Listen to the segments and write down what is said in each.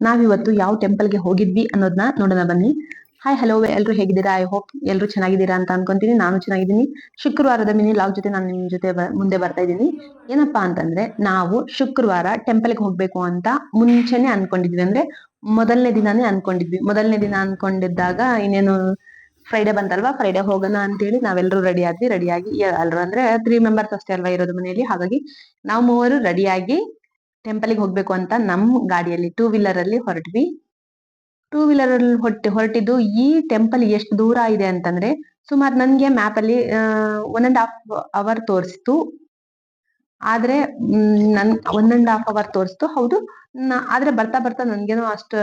ನಾವಿವತ್ತು ಯಾವ ಟೆಂಪಲ್ಗೆ ಹೋಗಿದ್ವಿ ಅನ್ನೋದನ್ನ ನೋಡೋಣ ಬನ್ನಿ. ಹಾಯ್ ಹಲೋ ಎಲ್ಲರೂ ಹೇಗಿದ್ದೀರಾ? ಐ ಹೋಪ್ ಎಲ್ರು ಚೆನ್ನಾಗಿದ್ದೀರಾ ಅಂತ ಅನ್ಕೊಂತೀನಿ. ನಾನು ಚೆನ್ನಾಗಿದ್ದೀನಿ. ಶುಕ್ರವಾರದ ಮಿನಿ ಲಾಗ್ ಜೊತೆ ನಾನು ನಿಮ್ಮ ಜೊತೆ ಮುಂದೆ ಬರ್ತಾ ಇದ್ದೀನಿ. ಏನಪ್ಪಾ ಅಂತಂದ್ರೆ, ನಾವು ಶುಕ್ರವಾರ ಟೆಂಪಲ್ಗೆ ಹೋಗ್ಬೇಕು ಅಂತ ಮುಂಚೆನೆ ಅನ್ಕೊಂಡಿದ್ವಿ. ಅಂದ್ರೆ ಮೊದಲನೇ ದಿನಾನೇ ಅನ್ಕೊಂಡಿದ್ವಿ. ಮೊದಲನೇ ದಿನ ಅನ್ಕೊಂಡಿದ್ದಾಗ ಇನ್ನೇನು ಫ್ರೈಡೆ ಬಂತಲ್ವಾ? ಫ್ರೈಡೆ ಹೋಗೋಣ ಅಂತೇಳಿ ನಾವೆಲ್ಲರೂ ರೆಡಿ ಆದ್ವಿ. ರೆಡಿಯಾಗಿ ಅಲ್ರು ಅಂದ್ರೆ ತ್ರೀ ಮೆಂಬರ್ಸ್ ಅಷ್ಟೇ ಅಲ್ವಾ ಇರೋದು ಮನೆಯಲ್ಲಿ. ಹಾಗಾಗಿ ನಾವು ಮೂವರು ರೆಡಿಯಾಗಿ ಟೆಂಪಲ್ಗೆ ಹೋಗ್ಬೇಕು ಅಂತ ನಮ್ ಗಾಡಿಯಲ್ಲಿ ಟೂ ವೀಲರ್ ಅಲ್ಲಿ ಹೊರಟ್ವಿ. ಟೂ ವೀಲರ್ ಅಲ್ಲಿ ಹೊಟ್ಟೆ, ಹೊರಟಿದ್ದು ಈ ಟೆಂಪಲ್ ಎಷ್ಟು ದೂರ ಇದೆ ಅಂತಂದ್ರೆ ಸುಮಾರು ನನ್ಗೆ ಮ್ಯಾಪ್ ಅಲ್ಲಿ ಒನ್ ಅಂಡ್ ಹಾಫ್ ಅವರ್ ತೋರಿಸ್ತು ಆದ್ರೆ ನನ್ ಒನ್ ಅಂಡ್ ಹಾಫ್ ಅವರ್ ತೋರಿಸ್ತು ಹೌದು ಆದ್ರೆ ಬರ್ತಾ ಬರ್ತಾ ನನ್ಗೇನು ಅಷ್ಟು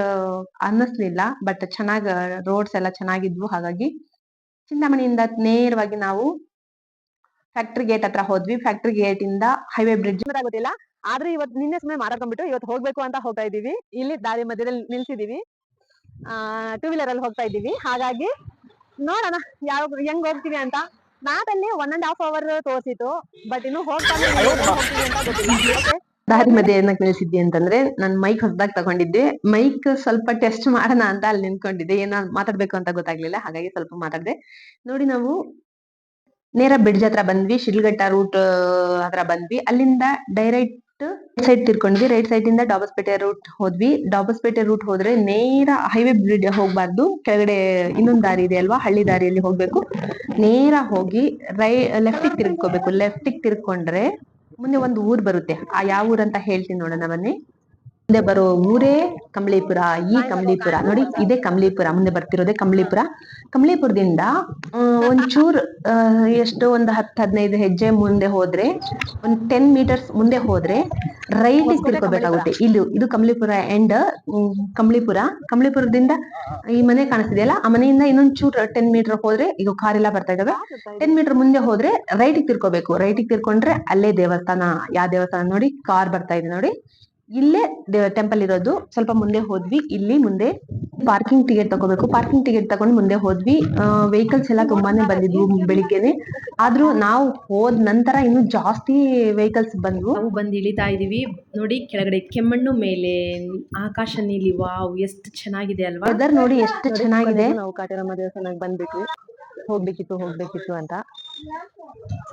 ಅನ್ನಿಸ್ಲಿಲ್ಲ ಬಟ್ ಚೆನ್ನಾಗ್ ರೋಡ್ಸ್ ಎಲ್ಲ ಚೆನ್ನಾಗಿದ್ವು. ಹಾಗಾಗಿ ಚಿಂತಾಮಣಿಯಿಂದ ನೇರವಾಗಿ ನಾವು ಫ್ಯಾಕ್ಟ್ರಿ ಗೇಟ್ ಹತ್ರ ಹೋದ್ವಿ. ಫ್ಯಾಕ್ಟ್ರಿ ಗೇಟ್ ಇಂದ ಹೈವೇ ಬ್ರಿಡ್ಜ್ ಗೊತ್ತಿಲ್ಲ ಆದ್ರೆ ಇವತ್ತು ನಿನ್ನೆ ಸುಮ್ಮನೆ ಮಾರಾಕೊಂಡ್ಬಿಟ್ಟು ಇವತ್ತು ಹೋಗ್ಬೇಕು ಅಂತ ಹೋಗ್ತಾ ಇದೀವಿ ಇಲ್ಲಿ ದಾರಿ ಮಧ್ಯದಲ್ಲಿ ನಿಲ್ಸಿದೀವಿ ಆ ಟೂ ವೀಲರ್ ಅಲ್ಲಿ ಹೋಗ್ತಾ ಇದೀವಿ ಹಾಗಾಗಿ ನೋಡೋಣ ಯಾವ ಹೆಂಗ್ ಹೋಗ್ತೀವಿ ಅಂತ. ಮ್ಯಾಪ್ ಅಲ್ಲಿ ಒನ್ ಅಂಡ್ ಹಾಫ್ ಅವರ್ ತೋರಿಸಿತ್ತು ಬಟ್ ಇನ್ನು ಹೋಗ್ತಾ ದಾರಿ ಮಧ್ಯೆ ಏನಕ್ಕೆ ನಿಲ್ಸಿದ್ದೆ ಅಂತಂದ್ರೆ ನಾನ್ ಮೈಕ್ ಹೊಸದಾಗಿ ತಗೊಂಡಿದ್ದೆ. ಮೈಕ್ ಸ್ವಲ್ಪ ಟೆಸ್ಟ್ ಮಾಡೋಣ ಅಂತ ಅಲ್ಲಿ ನಿಂತ್ಕೊಂಡಿದ್ದೆ. ಏನೋ ಮಾತಾಡ್ಬೇಕು ಅಂತ ಗೊತ್ತಾಗ್ಲಿಲ್ಲ ಹಾಗಾಗಿ ಸ್ವಲ್ಪ ಮಾತಾಡ್ದೆ. ನೋಡಿ ನಾವು ನೇರ ಬ್ರಿಡ್ಜ್ ಹತ್ರ ಬಂದ್ವಿ ಶಿಡ್ಲಘಟ್ಟ ರೂಟ್ ಹತ್ರ ಬಂದ್ವಿ. ಅಲ್ಲಿಂದ ಡೈರೆಕ್ಟ್ ಸೈಡ್ ತಿರ್ಕೊಂಡ್ವಿ ರೈಟ್ ಸೈಡ್ ಇಂದ ಡಾಬಸ್ಪೇಟೆ ರೂಟ್ ಹೋದ್ವಿ. ಡಾಬಸ್ಪೇಟೆ ರೂಟ್ ಹೋದ್ರೆ ನೇರ ಹೈವೇ ಬ್ರಿಡ್ಜ್ ಹೋಗ್ಬಾರ್ದು. ಕೆಳಗಡೆ ಇನ್ನೊಂದ್ ದಾರಿ ಇದೆ ಅಲ್ವಾ? ಹಳ್ಳಿ ದಾರಿಯಲ್ಲಿ ಹೋಗ್ಬೇಕು. ನೇರ ಹೋಗಿ ರೈ ಲೆಫ್ಟಿಗೆ ತಿರ್ಕೋಬೇಕು ಲೆಫ್ಟಿಗೆ ತಿರ್ಕೊಂಡ್ರೆ ಮುಂದೆ ಒಂದು ಊರ್ ಬರುತ್ತೆ. ಆ ಯಾವ ಊರ್ ಅಂತ ಹೇಳ್ತೀನಿ ನೋಡೋಣ ಬನ್ನಿ. ಮುಂದೆ ಬರೋ ಊರೇ ಕಮಲೀಪುರ. ಈ ಕಮಲೀಪುರ. ನೋಡಿ, ಇದೇ ಕಮಲೀಪುರ. ಮುಂದೆ ಬರ್ತಿರೋದೇ ಕಮಲೀಪುರ. ಕಮಲೀಪುರದಿಂದ ಒಂಚೂರ್ ಎಷ್ಟು ಒಂದು ಹತ್ತು ಹದಿನೈದು ಹೆಜ್ಜೆ ಮುಂದೆ ಹೋದ್ರೆ ಒಂದ್ ಟೆನ್ ಮೀಟರ್ಸ್ ಮುಂದೆ ಹೋದ್ರೆ ರೈಟ್ ತಿರ್ಕೋಬೇಕಾಗುತ್ತೆ. ಇಲ್ಲಿ ಇದು ಕಂಬಳಿಪುರ ಎಂಡ್ ಕಂಬಳಿಪುರ ಕಂಬಳಿಪುರದಿಂದ ಈ ಮನೆ ಕಾಣಿಸ್ತಿದೆಯಲ್ಲ ಆ ಮನೆಯಿಂದ ಇನ್ನೊಂದ್ ಚೂರ್ ಟೆನ್ ಮೀಟರ್ ಹೋದ್ರೆ ಈಗ ಕಾರ್ ಎಲ್ಲ ಬರ್ತಾ ಇದಾವೆ ಟೆನ್ ಮೀಟರ್ ಮುಂದೆ ಹೋದ್ರೆ ರೈಟ್ ತಿರ್ಕೋಬೇಕು. ರೈಟ್ ತಿರ್ಕೊಂಡ್ರೆ ಅಲ್ಲೇ ದೇವಸ್ಥಾನ ಯಾವ ದೇವಸ್ಥಾನ ನೋಡಿ ಕಾರ್ ಬರ್ತಾ ಇದೆ ನೋಡಿ. ಇಲ್ಲೇ ಟೆಂಪಲ್ ಇರೋದು. ಸ್ವಲ್ಪ ಮುಂದೆ ಹೋದ್ವಿ. ಇಲ್ಲಿ ಮುಂದೆ ಪಾರ್ಕಿಂಗ್ ಟಿಕೆಟ್ ತಗೋಬೇಕು. ಪಾರ್ಕಿಂಗ್ ಟಿಕೆಟ್ ತಗೊಂಡು ಮುಂದೆ ಹೋದ್ವಿ. ವೆಹಿಕಲ್ಸ್ ಎಲ್ಲ ತುಂಬಾನೇ ಬಂದಿದ್ವು ಬೆಳಿಗ್ಗೆನೆ. ಆದ್ರೂ ನಾವು ಹೋದ ನಂತರ ಇನ್ನು ಜಾಸ್ತಿ ವೆಹಿಕಲ್ಸ್ ಬಂದ್ವು. ನಾವು ಬಂದು ಇಳಿತಾ ಇದೀವಿ. ನೋಡಿ ಕೆಳಗಡೆ ಕೆಮ್ಮಣ್ಣು ಮೇಲೆ ಆಕಾಶ ನೀಲಿ. ವಾವ್ ಎಷ್ಟು ಚೆನ್ನಾಗಿದೆ ಅಲ್ವಾ? ವೆದರ್ ನೋಡಿ ಎಷ್ಟು ಚೆನ್ನಾಗಿದೆ. ನಾವು ಕಾಟೇರಮ್ಮ ದೇವಸ್ಥಾನಕ್ಕೆ ಬಂದ್ಬಿಟ್ವಿ. ಹೋಗ್ಬೇಕಿತ್ತು ಹೋಗ್ಬೇಕಿತ್ತು ಅಂತ.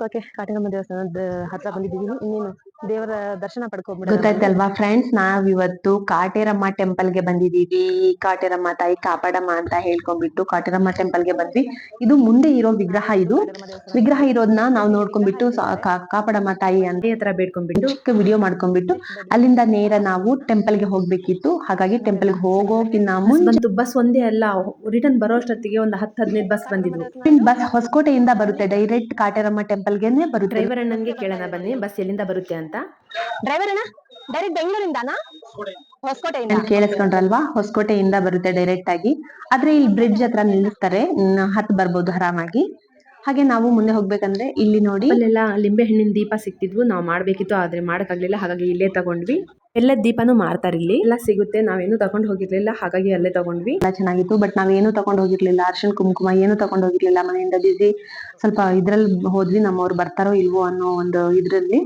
ಓಕೆ ಕಾಟೇರಮ್ಮ ದೇವಸ್ಥಾನದ ಹತ್ರ ಬಂದಿದ್ದೀವಿ. ಇನ್ನೇನು ದೇವರ ದರ್ಶನ ಪಡ್ಕೊಂಡ್ಬಿಡೋಣ. ಗೊತ್ತಾಯ್ತಲ್ವಾ ಫ್ರೆಂಡ್ಸ್ ನಾವ್ ಇವತ್ತು ಕಾಟೇರಮ್ಮ ಟೆಂಪಲ್ಗೆ ಬಂದಿದೀವಿ ಕಾಟೇರಮ್ಮ ತಾಯಿ ಕಾಪಾಡಮ್ಮ ಅಂತ ಹೇಳ್ಕೊಂಡ್ಬಿಟ್ಟು ಕಾಟೇರಮ್ಮ ಟೆಂಪಲ್ಗೆ ಬಂದ್ವಿ. ಇದು ಮುಂದೆ ಇರೋ ವಿಗ್ರಹ ಇದು. ವಿಗ್ರಹ ಇರೋದನ್ನ ನಾವ್ ನೋಡ್ಕೊಂಡ್ಬಿಟ್ಟು ಕಾಪಾಡಮ್ಮ ತಾಯಿ ಅಂತ ಅದೇ ಹತ್ರ ಬೇಡ್ಕೊಂಡ್ಬಿಟ್ಟು ಚಿಕ್ಕ ವಿಡಿಯೋ ಮಾಡ್ಕೊಂಡ್ಬಿಟ್ಟು ಅಲ್ಲಿಂದ ನೇರ ನಾವು ಟೆಂಪಲ್ಗೆ ಹೋಗ್ಬೇಕಿತ್ತು. ಹಾಗಾಗಿ ಟೆಂಪಲ್ಗೆ ಹೋಗೋಕಿನ್ನ ಮುಂದೆ ಬಸ್ ಒಂದೇ ಅಲ್ಲ. ರಿಟರ್ನ್ ಬರೋ ಅಷ್ಟೊತ್ತಿಗೆ ಒಂದು ಹತ್ತು ಹದಿನೈದು ಬಸ್ ಬಂದಿದ್ವು. ಬಸ್ ಹೊಸಕೋಟೆಯಿಂದ ಬರುತ್ತೆ. ಡೈರೆಕ್ಟ್ ಕಾಟೇರಮ್ಮ ಟೆಂಪಲ್ಗೆ ಬರುತ್ತೆ. ಡ್ರೈವರ್ ಅಣ್ಣನ್ಗೆ ಕೇಳೋಣ ಬನ್ನಿ ಬಸ್ ಎಲ್ಲಿಂದ ಬರುತ್ತೆ ಅಂತ. ಡ್ರೈವರ್ ಅಣ್ಣ ಡೈರೆಕ್ಟ್ ಬೆಂಗಳೂರಿಂದಾನಾ? ಹೊಸಕೋಟೆಯಿಂದ. ಕೇಳಿಸ್ಕೊಂಡ್ರಲ್ವಾ? ಹೊಸಕೋಟೆಯಿಂದ ಬರುತ್ತೆ ಡೈರೆಕ್ಟ್ ಆಗಿ. ಆದ್ರೆ ಇಲ್ಲಿ ಬ್ರಿಡ್ಜ್ ಹತ್ರ ನಿಲ್ಲಿಸ್ತಾರೆ ನ್- ಹತ್ ಬರ್ಬೋದು ಆರಾಮಾಗಿ. ಹಾಗೆ ನಾವು ಮುಂದೆ ಹೋಗ್ಬೇಕಂದ್ರೆ ಇಲ್ಲಿ ನೋಡಿ. ಅಲ್ಲೆಲ್ಲ ಲಿಂಬೆ ಹಣ್ಣಿನ ದೀಪ ಸಿಕ್ತಿದ್ವು ನಾವು ಮಾಡ್ಬೇಕಿತ್ತು ಆದ್ರೆ ಮಾಡಕ್ಕಾಗ್ಲಿಲ್ಲ ಹಾಗಾಗಿ ಇಲ್ಲೇ ತಗೊಂಡ್ವಿ. ಎಲ್ಲ ದೀಪನೂ ಮಾರ್ತಾರೆ ಇಲ್ಲಿ. ಎಲ್ಲ ಸಿಗುತ್ತೆ. ನಾವೇನು ತಗೊಂಡ್ ಹೋಗಿರ್ಲಿಲ್ಲ. ಹಾಗಾಗಿ ಅಲ್ಲೇ ತಗೊಂಡ್ವಿ. ಎಲ್ಲ ಚೆನ್ನಾಗಿತ್ತು. ಬಟ್ ನಾವೇನು ತಗೊಂಡ್ ಹೋಗಿರ್ಲಿಲ್ಲ. ಅರ್ಶನ್ ಕುಂಕುಮ ಏನು ತಗೊಂಡ್ ಹೋಗಿರ್ಲಿಲ್ಲ. ಮನೆಯಿಂದ ಬಿಸಿ ಸ್ವಲ್ಪ ಇದ್ರಲ್ಲಿ ಹೋದ್ವಿ. ನಮ್ಮವ್ರು ಬರ್ತಾರೋ ಇಲ್ವೋ ಅನ್ನೋ ಒಂದು ಇದ್ರಲ್ಲಿ.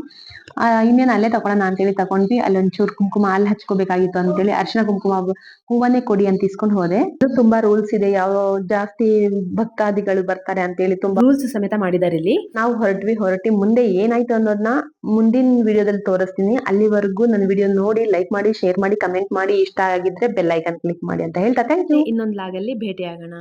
ಇನ್ನೇನು ಅಲ್ಲೇ ತಗೊಳೋಣ ಅಂತೇಳಿ ತಗೊಂಡ್ವಿ. ಅಲ್ಲಿ ಒಂಚೂರು ಕುಂಕುಮ ಅಲ್ಲಿ ಹಚ್ಕೋಬೇಕಾಗಿತ್ತು ಅಂತೇಳಿ ಅರ್ಶಿಣ ಕುಂಕುಮ ಹೂವನ್ನೇ ಕೊಡಿ ಅಂತ ಇಸ್ಕೊಂಡು ಹೋದೆ. ಇದು ತುಂಬಾ ರೂಲ್ಸ್ ಇದೆ. ಯಾವ ಜಾಸ್ತಿ ಭಕ್ತಾದಿಗಳು ಬರ್ತಾರೆ ಅಂತೇಳಿ ತುಂಬಾ ರೂಲ್ಸ್ ಸಮೇತ ಮಾಡಿದಾರೆ ಇಲ್ಲಿ. ನಾವು ಹೊರಟ್ವಿ. ಹೊರಟಿ ಮುಂದೆ ಏನಾಯ್ತು ಅನ್ನೋದನ್ನ ಮುಂದಿನ ವಿಡಿಯೋದಲ್ಲಿ ತೋರಿಸ್ತೀನಿ. ಅಲ್ಲಿವರೆಗೂ ನನ್ನ ವಿಡಿಯೋ ನೋಡಿ ಲೈಕ್ ಮಾಡಿ ಶೇರ್ ಮಾಡಿ ಕಮೆಂಟ್ ಮಾಡಿ, ಇಷ್ಟ ಆಗಿದ್ರೆ ಬೆಲ್ ಐಕಾನ್ ಕ್ಲಿಕ್ ಮಾಡಿ ಅಂತ ಹೇಳ್ತಾ. ಥ್ಯಾಂಕ್ ಯು ಇನ್ನೊಂದ್ ಲಾಗಲ್ಲಿ ಭೇಟಿ ಆಗೋಣ